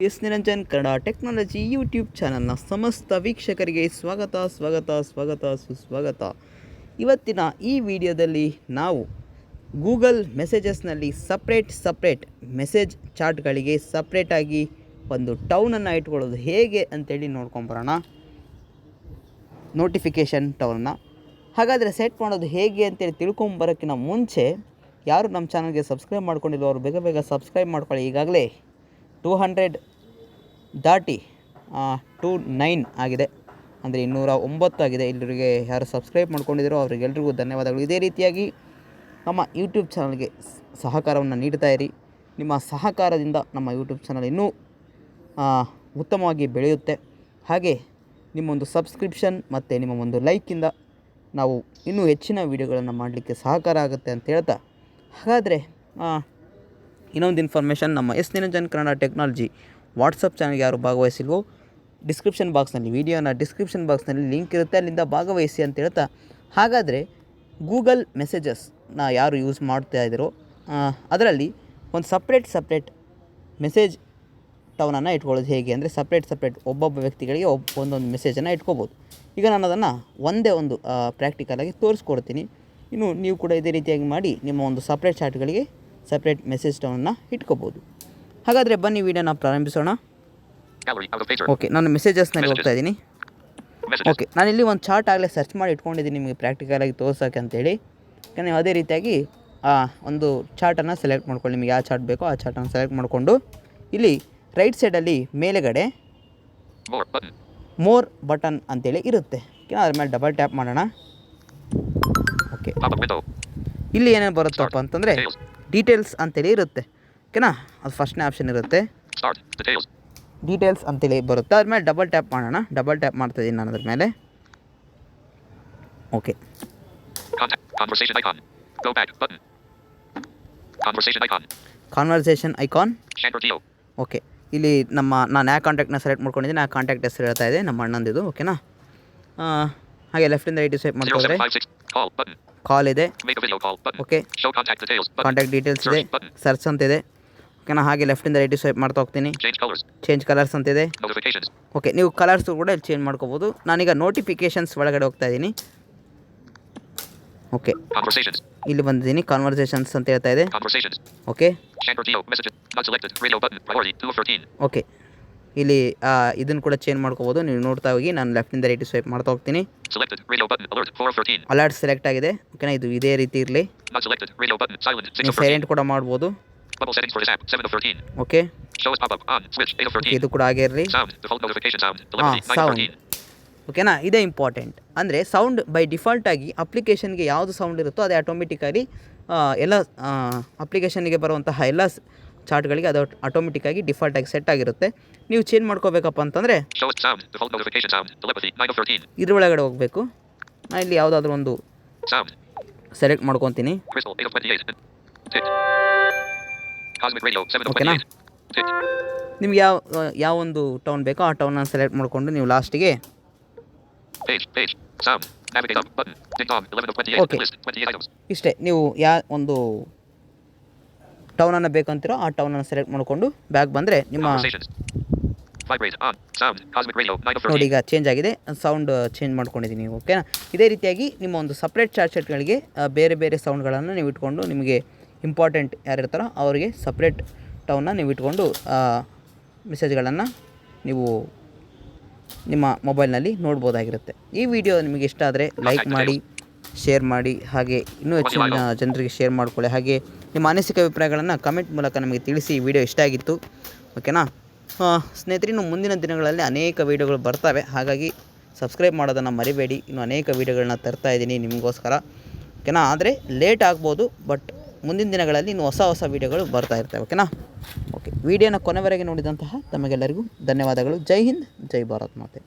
S Niranjan, Kannada technology YouTube ಚಾನಲ್ನ ಸಮಸ್ತ ವೀಕ್ಷಕರಿಗೆ ಸ್ವಾಗತ ಸ್ವಾಗತ ಸ್ವಾಗತ, ಸುಸ್ವಾಗತ. ಇವತ್ತಿನ ಈ ವಿಡಿಯೋದಲ್ಲಿ ನಾವು ಗೂಗಲ್ ಮೆಸೇಜಸ್ನಲ್ಲಿ ಸಪ್ರೇಟ್ ಸಪ್ರೇಟ್ ಮೆಸೇಜ್ ಚಾರ್ಟ್ಗಳಿಗೆ ಸಪ್ರೇಟಾಗಿ ಒಂದು ಟೌನನ್ನು ಇಟ್ಕೊಳ್ಳೋದು ಹೇಗೆ ಅಂತೇಳಿ ನೋಡ್ಕೊಂಬರೋಣ ನೋಟಿಫಿಕೇಷನ್ ಟೌನನ್ನು. ಹಾಗಾದರೆ ಸೆಟ್ ಮಾಡೋದು ಹೇಗೆ ಅಂತೇಳಿ ತಿಳ್ಕೊಂಬರೋಕ್ಕಿಂತ ಮುಂಚೆ ಯಾರು ನಮ್ಮ ಚಾನಲ್ಗೆ ಸಬ್ಸ್ಕ್ರೈಬ್ ಮಾಡ್ಕೊಂಡಿಲ್ಲ ಅವರು ಬೇಗ ಬೇಗ ಸಬ್ಸ್ಕ್ರೈಬ್ ಮಾಡ್ಕೊಳ್ಳಿ. ಈಗಾಗಲೇ ಟೂ ಹಂಡ್ರೆಡ್ ದಾಟಿ ಟೂ ನೈನ್ ಆಗಿದೆ. ಅಂದರೆ ಇನ್ನೂರ ಒಂಬತ್ತು ಆಗಿದೆ. ಇಲ್ಲರಿಗೆ ಯಾರು ಸಬ್ಸ್ಕ್ರೈಬ್ ಮಾಡ್ಕೊಂಡಿದ್ದೀರೋ ಅವರಿಗೆಲ್ರಿಗೂ ಧನ್ಯವಾದಗಳು. ಇದೇ ರೀತಿಯಾಗಿ ನಮ್ಮ ಯೂಟ್ಯೂಬ್ ಚಾನಲ್ಗೆ ಸಹಕಾರವನ್ನು ನೀಡ್ತಾ ಇರಿ. ನಿಮ್ಮ ಸಹಕಾರದಿಂದ ನಮ್ಮ ಯೂಟ್ಯೂಬ್ ಚಾನಲ್ ಇನ್ನೂ ಉತ್ತಮವಾಗಿ ಬೆಳೆಯುತ್ತೆ. ಹಾಗೆ ನಿಮ್ಮೊಂದು ಸಬ್ಸ್ಕ್ರಿಪ್ಷನ್ ಮತ್ತು ನಿಮ್ಮ ಒಂದು ಲೈಕಿಂದ ನಾವು ಇನ್ನೂ ಹೆಚ್ಚಿನ ವೀಡಿಯೋಗಳನ್ನು ಮಾಡಲಿಕ್ಕೆ ಸಹಕಾರ ಆಗುತ್ತೆ ಅಂತ ಹೇಳ್ತಾ. ಹಾಗಾದರೆ ಇನ್ನೊಂದು ಇನ್ಫಾರ್ಮೇಷನ್ ನಮ್ಮ S Niranjan Kannada technology WhatsApp ಚಾನಲ್ಗೆ ಯಾರು ಭಾಗವಹಿಸಿಲ್ವೋ ಡಿಸ್ಕ್ರಿಪ್ಷನ್ ಬಾಕ್ಸ್ನಲ್ಲಿ ವೀಡಿಯೋನ ಡಿಸ್ಕ್ರಿಪ್ಷನ್ ಬಾಕ್ಸ್ನಲ್ಲಿ ಲಿಂಕ್ ಇರುತ್ತೆ, ಅಲ್ಲಿಂದ ಭಾಗವಹಿಸಿ ಅಂತ ಹೇಳ್ತಾ. ಹಾಗಾದರೆ ಗೂಗಲ್ ಮೆಸೇಜಸ್ನ ಯಾರು ಯೂಸ್ ಮಾಡ್ತಾ ಇದ್ದರೋ ಅದರಲ್ಲಿ ಒಂದು ಸಪ್ರೇಟ್ ಸಪ್ರೇಟ್ ಮೆಸೇಜ್ ಟೌನನ್ನು ಇಟ್ಕೊಳ್ಳೋದು ಹೇಗೆ ಅಂದರೆ ಸಪ್ರೇಟ್ ಸಪ್ರೇಟ್ ಒಬ್ಬೊಬ್ಬ ವ್ಯಕ್ತಿಗಳಿಗೆ ಒಬ್ಬ ಒಂದೊಂದು ಮೆಸೇಜನ್ನು ಇಟ್ಕೋಬೋದು. ಈಗ ನಾನು ಅದನ್ನು ಒಂದೇ ಒಂದು ಪ್ರಾಕ್ಟಿಕಲಾಗಿ ತೋರಿಸ್ಕೊಡ್ತೀನಿ. ಇನ್ನು ನೀವು ಕೂಡ ಇದೇ ರೀತಿಯಾಗಿ ಮಾಡಿ ನಿಮ್ಮ ಒಂದು ಸಪ್ರೇಟ್ ಚಾರ್ಟ್ಗಳಿಗೆ ಸಪ್ರೇಟ್ ಮೆಸೇಜ್ ಟೌನನ್ನು ಇಟ್ಕೋಬೋದು. ಹಾಗಾದರೆ ಬನ್ನಿ ವಿಡಿಯೋನ ಪ್ರಾರಂಭಿಸೋಣ. ಓಕೆ ನಾನು ಮೆಸೇಜಸ್ನಲ್ಲಿ ಹೋಗ್ತಾ ಇದ್ದೀನಿ. ಓಕೆ ಓಕೆ ನಾನಿಲ್ಲಿ ಒಂದು ಚಾರ್ಟ್ ಆಗಲೇ ಸರ್ಚ್ ಮಾಡಿ ಇಟ್ಕೊಂಡಿದ್ದೀನಿ ನಿಮಗೆ ಪ್ರಾಕ್ಟಿಕಲಾಗಿ ತೋರ್ಸೋಕೆ ಅಂತೇಳಿ. ಯಾಕಂದರೆ ನೀವು ಅದೇ ರೀತಿಯಾಗಿ ಆ, ಒಂದು ಚಾರ್ಟನ್ನು ಸೆಲೆಕ್ಟ್ ಮಾಡ್ಕೊಳ್ಳಿ. ನಿಮಗೆ ಯಾವ ಚಾರ್ಟ್ ಬೇಕೋ ಆ ಚಾರ್ಟನ್ನು ಸೆಲೆಕ್ಟ್ ಮಾಡಿಕೊಂಡು ಇಲ್ಲಿ ರೈಟ್ ಸೈಡಲ್ಲಿ ಮೇಲೆಗಡೆ ಮೋರ್ ಬಟನ್ ಅಂತೇಳಿ ಇರುತ್ತೆ. ಓಕೆ ಅದ್ರ ಮೇಲೆ ಡಬಲ್ ಟ್ಯಾಪ್ ಮಾಡೋಣ. ಓಕೆ ಇಲ್ಲಿ ಏನೇನು ಬರುತ್ತಪ್ಪ ಅಂತಂದರೆ. ಡೀಟೇಲ್ಸ್ ಅಂತೇಳಿ ಇರುತ್ತೆ. ಓಕೆನಾ? ಅದು ಫಸ್ಟ್ನೇ ಆಪ್ಷನ್ ಇರುತ್ತೆ. ಡೀಟೇಲ್ಸ್ ಅಂತೇಳಿ ಬರುತ್ತೆ. ಅದ್ರ ಮೇಲೆ ಡಬಲ್ ಟ್ಯಾಪ್ ಮಾಡೋಣ. ಡಬಲ್ ಟ್ಯಾಪ್ ಮಾಡ್ತಾಯಿದ್ದೀನಿ ನಾನು ಅದ್ರ ಮೇಲೆ. ಓಕೆ. ಕಾನ್ವರ್ಸೇಷನ್ ಐಕಾನ್ ಓಕೆ ಇಲ್ಲಿ ನಮ್ಮ ನಾನು ಯಾವ ಕಾಂಟ್ಯಾಕ್ಟ್ನ ಸೆಲೆಕ್ಟ್ ಮಾಡ್ಕೊಂಡಿದ್ದೀನಿ ಆ ಕಾಂಟ್ಯಾಕ್ಟ್ ಹೆಸರು ಹೇಳ್ತಾ ಇದೆ ನಮ್ಮ ಅಣ್ಣಂದಿದು. ಓಕೆನಾ ಹಾಗೆ ಲೆಫ್ಟ್ ಇಂದ ರೈಟ್ ಸ್ವೈಪ್ ಹೋಗ್ತಾರೆ ಕಾಲ್ ಇದೆ. ಓಕೆ ಕಾಂಟ್ಯಾಕ್ಟ್ ಡೀಟೇಲ್ಸ್ ಇದೆ. ಸರ್ಚ್ ಅಂತ ಇದೆ. ಓಕೆ ನಾ ಹಾಗೆ ಲೆಫ್ಟ್ ಇಂದ ರೈಟ್ ಸ್ವೈಪ್ ಮಾಡ್ತಾ ಹೋಗ್ತೀನಿ. ಚೇಂಜ್ ಕಲರ್ಸ್ ಅಂತ ಇದೆ. ಓಕೆ ನೀವು ಕಲರ್ಸ್ ಕೂಡ ಚೇಂಜ್ ಮಾಡ್ಕೋಬೋದು. ನಾನೀಗ ನೋಟಿಫಿಕೇಶನ್ಸ್ ಒಳಗಡೆ ಹೋಗ್ತಾ ಇದ್ದೀನಿ ಓಕೆ ಇಲ್ಲಿ ಬಂದಿದ್ದೀನಿ. ಕಾನ್ವರ್ಸೇಷನ್ಸ್ ಅಂತ ಹೇಳ್ತಾ ಇದೆ. ಓಕೆ ಓಕೆ ಇಲ್ಲಿ ಇದನ್ನು ಕೂಡ ಚೇಂಜ್ ಮಾಡ್ಕೋಬೋದು ನೀವು ನೋಡ್ತಾ ಹೋಗಿ ನಾನು ಲೆಫ್ಟಿಂದ ರೈಟ್ ಸ್ವೈಪ್ ಮಾಡ್ತಾ ಹೋಗ್ತೀನಿ Selected. Radio button. Alert. 4 of 13. Alert select ಆಗಿದೆ ಓಕೆನಾ ಇದು ಇದೇ ರೀತಿ ಇರಲಿ Not selected. Radio button. Silent. 6 ನೀವು of 13. ಸೈಲೆಂಟ್ ಕೂಡ ಮಾಡ್ಬೋದು Bubble settings for this app. 7 of 13. Okay Shows pop up. On. Switch. 8 of 13. ಇದು ಕೂಡ ಹಾಗೆ ಇರಲಿ Sound. Default notification sound. Delivery. 9 of sound. 13. ಓಕೆನಾ ಇದೇ ಇಂಪಾರ್ಟೆಂಟ್ ಅಂದರೆ ಸೌಂಡ್ ಬೈ ಡಿಫಾಲ್ಟ್ ಡಿಫಾಲ್ಟಾಗಿ ಅಪ್ಲಿಕೇಶನ್ಗೆ ಯಾವುದು ಸೌಂಡ್ ಇರುತ್ತೋ ಅದೇ ಆಟೋಮೆಟಿಕ್ಕಾಗಿ ಎಲ್ಲ ಅಪ್ಲಿಕೇಶನ್ಗೆ ಬರುವಂತಹ ಎಲ್ಲ ಚಾರ್ಟ್ಗಳಿಗೆ ಅದು ಆಟೋಮೆಟಿಕ್ ಆಗಿ ಡಿಫಾಲ್ಟ್ ಆಗಿ ಸೆಟ್ ಆಗಿರುತ್ತೆ. ನೀವು ಚೇಂಜ್ ಮಾಡ್ಕೋಬೇಕಪ್ಪ ಅಂತಂದರೆ ಇದರೊಳಗಡೆ ಹೋಗಬೇಕು. ನಾ ಇಲ್ಲಿ ಯಾವುದಾದ್ರೂ ಒಂದು ಸೆಲೆಕ್ಟ್ ಮಾಡ್ಕೊತೀನಿ. ನಿಮ್ಗೆ ಯಾವ ಯಾವ ಒಂದು ಟೌನ್ ಬೇಕೋ ಆ ಟೌನ್ ಸೆಲೆಕ್ಟ್ ಮಾಡಿಕೊಂಡು ನೀವು ಲಾಸ್ಟಿಗೆ ಇಷ್ಟೇ. ನೀವು ಯಾವ ಒಂದು ಟೌನನ್ನು ಬೇಕಂತಿರೋ ಆ ಟೌನನ್ನು ಸೆಲೆಕ್ಟ್ ಮಾಡಿಕೊಂಡು ಬ್ಯಾಗ್ ಬಂದರೆ ನಿಮ್ಮ Conversations. Vibrate. On. Sound. Cosmic Radio. 9 of ನೋಡಿ 13. ಈಗ ಚೇಂಜ್ ಆಗಿದೆ ಸೌಂಡ್ ಚೇಂಜ್ ಮಾಡ್ಕೊಂಡಿದ್ದೀನಿ ಓಕೆನಾ ಇದೇ ರೀತಿಯಾಗಿ ನಿಮ್ಮ ಒಂದು ಸಪ್ರೇಟ್ ಚಾರ್ಟ್ಗಳಿಗೆ ಬೇರೆ ಬೇರೆ ಸೌಂಡ್ಗಳನ್ನು ನೀವು ಇಟ್ಕೊಂಡು ನಿಮಗೆ ಇಂಪಾರ್ಟೆಂಟ್ ಯಾರಿರ್ತಾರೋ ಅವರಿಗೆ ಸಪ್ರೇಟ್ ಟೌನ್ನ ನೀವು ಇಟ್ಕೊಂಡು ಮೆಸೇಜ್ಗಳನ್ನು ನೀವು ನಿಮ್ಮ ಮೊಬೈಲ್ನಲ್ಲಿ ನೋಡ್ಬೋದಾಗಿರುತ್ತೆ ಈ ವಿಡಿಯೋ ನಿಮಗೆ ಇಷ್ಟ ಆದರೆ ಲೈಕ್ ಮಾಡಿ ಶೇರ್ ಮಾಡಿ ಹಾಗೆ ಇನ್ನೂ ಹೆಚ್ಚಿನ ಜನರಿಗೆ ಶೇರ್ ಮಾಡಿಕೊಳ್ಳಿ. ಹಾಗೆ ನಿಮ್ಮ ಮಾನಸಿಕ ಅಭಿಪ್ರಾಯಗಳನ್ನು ಕಮೆಂಟ್ ಮೂಲಕ ನಮಗೆ ತಿಳಿಸಿ ವಿಡಿಯೋ ಇಷ್ಟ ಆಗಿತ್ತು. ಓಕೆನಾ ಸ್ನೇಹಿತರೆ ಇನ್ನು ಮುಂದಿನ ದಿನಗಳಲ್ಲಿ ಅನೇಕ ವೀಡಿಯೋಗಳು ಬರ್ತವೆ. ಹಾಗಾಗಿ ಸಬ್ಸ್ಕ್ರೈಬ್ ಮಾಡೋದನ್ನು ಮರಿಬೇಡಿ. ಇನ್ನು ಅನೇಕ ವೀಡಿಯೋಗಳನ್ನ ತರ್ತಾ ಇದ್ದೀನಿ ನಿಮಗೋಸ್ಕರ. ಓಕೆನಾ ಆದರೆ ಲೇಟ್ ಆಗ್ಬೋದು ಬಟ್ ಮುಂದಿನ ದಿನಗಳಲ್ಲಿ ಇನ್ನು ಹೊಸ ಹೊಸ ವೀಡಿಯೋಗಳು ಬರ್ತಾ ಇರ್ತವೆ. ಓಕೆನಾ ಓಕೆ ವಿಡಿಯೋನ ಕೊನೆವರೆಗೆ ನೋಡಿದಂತಹ ತಮಗೆಲ್ಲರಿಗೂ ಧನ್ಯವಾದಗಳು. ಜೈ ಹಿಂದ್ ಜೈ ಭಾರತ್ ಮಾತೆ.